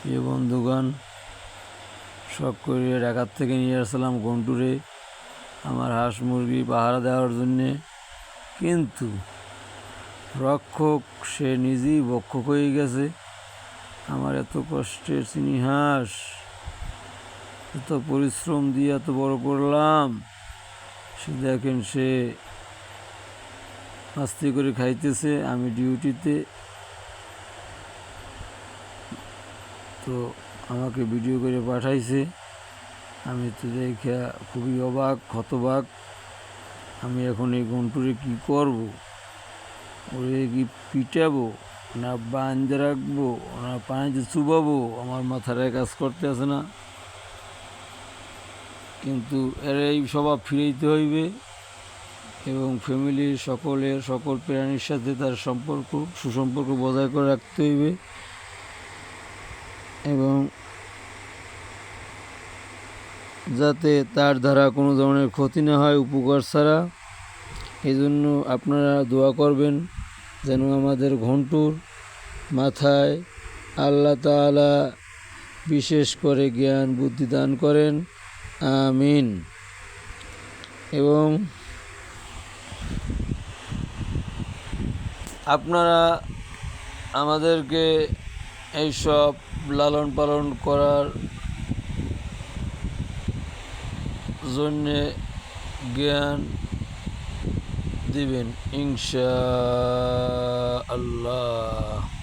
প্রিয় বন্ধুগণ, শখ করে ঢাকার থেকে নিয়ে আসলাম গন্টুরে আমার হাঁস মুরগি পাহারা দেওয়ার জন্যে। কিন্তু রক্ষক সে নিজেই বক্ষক হয়ে গেছে। আমার এত কষ্টের চিনি হাঁস, এত পরিশ্রম দিয়ে এত বড় করলাম, সে দেখেন সে আস্তে করে খাইতেছে, আমি ডিউটিতে তো আমাকে ভিডিও করে পাঠাইছে। আমি তো দেখে খুবই অবাক, হতবাক। আমি এখন এই গন্টুরে কি করব? ওরে কি পিটাবো? না বাঁধে রাখব, না পানিতে চুবাবো? আমার মাথায় কাজ করতে আসে না। কিন্তু এর এই স্বভাব ফিরাইতে হইবে এবং ফ্যামিলির সকলের, সকল প্রাণীর সাথে তার সম্পর্ক, সুসম্পর্ক বজায় করে রাখতে হইবে। এবং যাতে তার দ্বারা কোনো ধরনের ক্ষতি না হয় উপকার ছাড়া এই জন্য আপনারা দোয়া করবেন যেন আমাদের ঘন্টুর মাথায় আল্লাহ তাআলা বিশেষ করে জ্ঞান, বুদ্ধি দান করেন। আমিন। এবং আপনারা আমাদেরকে এইসব লালন পালন করার জন্যে জ্ঞান দিবেন ইনশা আল্লাহ।